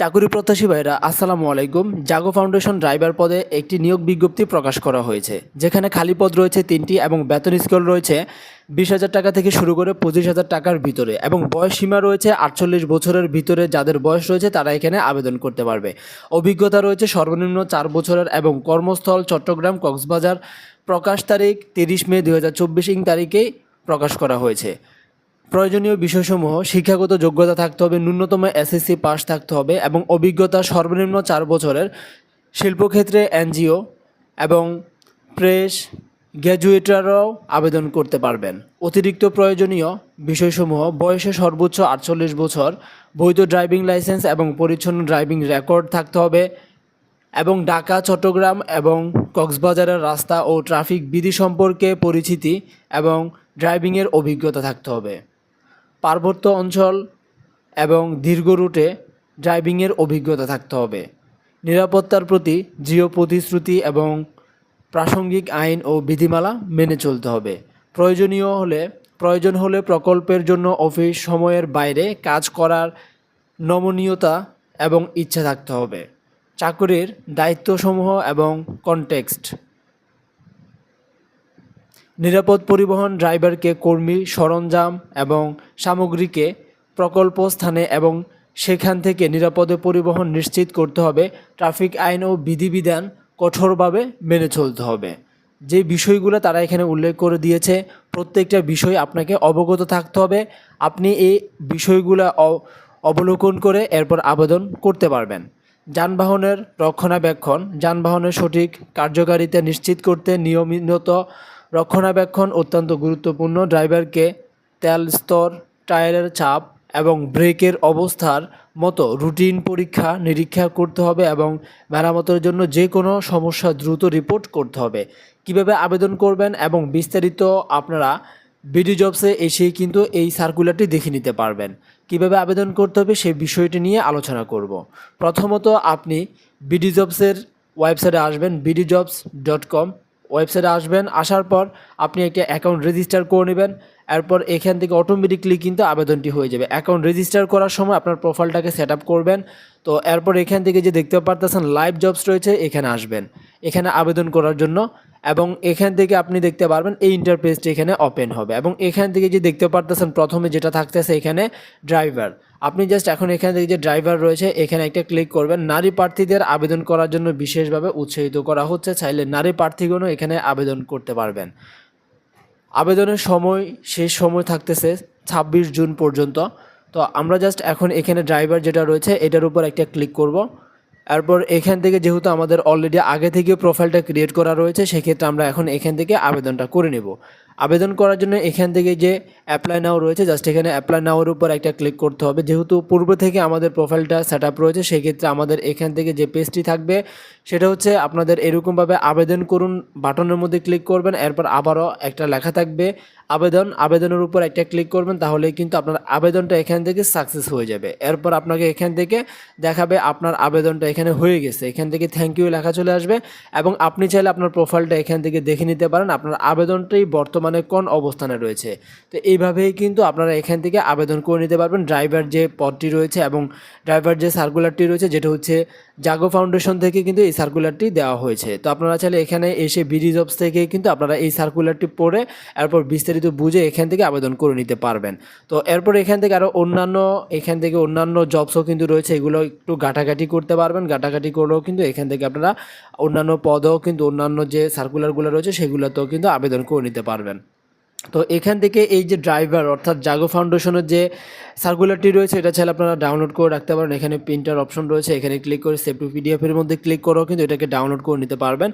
চাকুরি প্রত্যাশী ভাইরা আসসালামু আলাইকুম। জাগো ফাউন্ডেশন ড্রাইভার পদে একটি নিয়োগ বিজ্ঞপ্তি প্রকাশ করা হয়েছে। যেখানে খালি পদ রয়েছে তিনটি এবং বেতন স্কেল রয়েছে বিশ হাজার টাকা থেকে শুরু করে পঁচিশ হাজার টাকার ভিতরে এবং বয়স সীমা রয়েছে আটচল্লিশ বছরের ভিতরে যাদের বয়স রয়েছে তারা এখানে আবেদন করতে পারবে। অভিজ্ঞতা রয়েছে সর্বনিম্ন চার বছরের এবং কর্মস্থল চট্টগ্রাম কক্সবাজার প্রকাশ তারিখ তিরিশ মে দু হাজার চব্বিশ ইং তারিখেই প্রকাশ করা হয়েছে। প্রয়োজনীয় বিষয়সমূহ, শিক্ষাগত যোগ্যতা থাকতে হবে, ন্যূনতম এসএসসি পাস থাকতে হবে এবং অভিজ্ঞতা সর্বনিম্ন চার বছরের শিল্পক্ষেত্রে এনজিও এবং প্রেস গ্র্যাজুয়েটরাও আবেদন করতে পারবেন। অতিরিক্ত প্রয়োজনীয় বিষয়সমূহ, বয়সে সর্বোচ্চ আটচল্লিশ বছর, বৈধ ড্রাইভিং লাইসেন্স এবং পরিচ্ছন্ন ড্রাইভিং রেকর্ড থাকতে হবে এবং ঢাকা, চট্টগ্রাম এবং কক্সবাজারের রাস্তা ও ট্রাফিক বিধি সম্পর্কে পরিচিতি এবং ড্রাইভিংয়ের অভিজ্ঞতা থাকতে হবে। পার্বত্য অঞ্চল এবং দীর্ঘ রুটে ড্রাইভিংয়ের অভিজ্ঞতা থাকতে হবে। নিরাপত্তার প্রতি দৃঢ় প্রতিশ্রুতি এবং প্রাসঙ্গিক আইন ও বিধিমালা মেনে চলতে হবে। প্রয়োজনীয় হলে, প্রয়োজন হলে প্রকল্পের জন্য অফিস সময়ের বাইরে কাজ করার নমনীয়তা এবং ইচ্ছা থাকতে হবে। চাকুরির দায়িত্বসমূহ এবং কনটেক্সট নিরাপদ পরিবহন ড্রাইভারকে কর্মী, সরঞ্জাম এবং সামগ্রীকে প্রকল্প স্থানে এবং সেখান থেকে নিরাপদে পরিবহন নিশ্চিত করতে হবে। ট্রাফিক আইন ও বিধিবিধান কঠোরভাবে মেনে চলতে হবে। যে বিষয়গুলো তারা এখানে উল্লেখ করে দিয়েছে, প্রত্যেকটা বিষয় আপনাকে অবগত থাকতে হবে। আপনি এই বিষয়গুলো অবলোকন করে এরপর আবেদন করতে পারবেন। যানবাহনের রক্ষণাবেক্ষণ, যানবাহনের সঠিক কার্যকারিতা নিশ্চিত করতে নিয়মিত রক্ষণাবেক্ষণ অত্যন্ত গুরুত্বপূর্ণ। ড্রাইভারকে তেল স্তর, টায়ারের চাপ এবং ব্রেকের অবস্থার মতো রুটিন পরীক্ষা, নিরীক্ষা করতে হবে এবং মেরামতের জন্য যে কোনো সমস্যা দ্রুত রিপোর্ট করতে হবে। কীভাবে আবেদন করবেন এবং বিস্তারিত আপনারা বিডি জবসে এসেই কিন্তু এই সার্কুলারটি দেখে নিতে পারবেন। কীভাবে আবেদন করতে হবে সেই বিষয়টি নিয়ে আলোচনা করব। প্রথমত আপনি বিডি জবসের ওয়েবসাইটে আসবেন বিডি জবস ডট কম ওয়েবসাইটে আসবেন, আসার পর আপনি একটা অ্যাকাউন্ট রেজিস্টার করে নেবেন, এরপর এখান থেকে অটোমেটিকলি কিন্তু আবেদনটি হয়ে যাবে। অ্যাকাউন্ট রেজিস্টার করার সময় আপনার প্রোফাইলটাকে সেট করবেন, তো এরপর এখান থেকে যে দেখতে পারতেছেন লাইভ জবস রয়েছে, এখানে আসবেন। এখানে আবেদন করার জন্য এবং এখান থেকে আপনি দেখতে পারবেন এই ইন্টারপেজটি এখানে ওপেন হবে এবং এখান থেকে যে দেখতে পারতেছেন প্রথমে যেটা থাকতেছে এখানে ড্রাইভার আপনি জাস্ট এখন এখান থেকে যে ড্রাইভার রয়েছে, এখানে একটা ক্লিক করবেন। নারী প্রার্থীদের আবেদন করার জন্য বিশেষভাবে উৎসাহিত করা হচ্ছে। চাইলে নারী প্রার্থীগণও এখানে আবেদন করতে পারবেন। আবেদনের সময়, শেষ সময় থাকতেছে ছাব্বিশ জুন পর্যন্ত। তো আমরা জাস্ট এখন এখানে ড্রাইভার যেটা রয়েছে, এটার উপর একটা ক্লিক করব। এরপর এখান থেকে যেহেতু আমাদের অলরেডি আগে থেকে প্রোফাইলটা ক্রিয়েট করা রয়েছে, সেক্ষেত্রে আমরা এখন এখান থেকে আবেদনটা করে নেব। আবেদন করার জন্য এখান থেকে যে অ্যাপ্লাই নাও রয়েছে জাস্ট এখানে অ্যাপ্লাই নাওর উপর একটা ক্লিক করতে হবে। যেহেতু পূর্ব থেকে আমাদের প্রোফাইলটা সেট আপ রয়েছে, সেক্ষেত্রে আমাদের এখান থেকে যে পেজটি থাকবে, সেটা হচ্ছে আপনাদের এরকমভাবে আবেদন করুন বাটনের মধ্যে ক্লিক করবেন, এরপর আবারও একটা লেখা থাকবে, আবেদন। আবেদনের উপর একটা ক্লিক করবেন তাহলে কিন্তু আপনার আবেদনটা এখান থেকে সাকসেস হয়ে যাবে। এরপর আপনাকে এখান থেকে দেখাবে আপনার আবেদনটা এখানে হয়ে গেছে। এখান থেকে থ্যাংক ইউ লেখা চলে আসবে এবং আপনি চাইলে আপনার প্রোফাইলটা এখান থেকে দেখে নিতে পারেন। আপনার আবেদনটাই বর্তমানে কোন অবস্থানে রয়েছে? তো এইভাবেই কিন্তু আপনারা এখান থেকে আবেদন করে নিতে পারবেন। ড্রাইভার যে পদটি রয়েছে এবং ড্রাইভার যে সার্কুলারটি রয়েছে, যেটা হচ্ছে জাগো ফাউন্ডেশন থেকে কিন্তু এই সার্কুলারটি দেওয়া হয়েছে। তো আপনারা চাইলে এখানে এসে বিডি জবস থেকে কিন্তু আপনারা এই সার্কুলারটি পড়ে, এরপর বিস্তারিত বুঝে এখান থেকে আবেদন করে নিতে পারবেন। তো এরপর এখান থেকে আরও অন্যান্য, এখান থেকে অন্যান্য জবসও কিন্তু রয়েছে, এগুলো একটু ঘাটাঘাটি করতে পারবেন। ঘাটাঘাটি করলেও কিন্তু এখান থেকে আপনারা অন্যান্য পদও, কিন্তু অন্যান্য যে সার্কুলারগুলো রয়েছে, সেগুলোতেও কিন্তু আবেদন করে নিতে পারবেন। তো এখান থেকে এই যে ড্রাইভার অর্থাৎ জাগো ফাউন্ডেশনের যে সার্কুলারটি রয়েছে, এটা ছাড়া আপনারা ডাউনলোড করে রাখতে পারেন। এখানে প্রিন্টার অপশন রয়েছে, এখানে ক্লিক করে সেভ টু পিডিএফ এর মধ্যে ক্লিক করেও কিন্তু এটাকে ডাউনলোড করে নিতে পারবেন।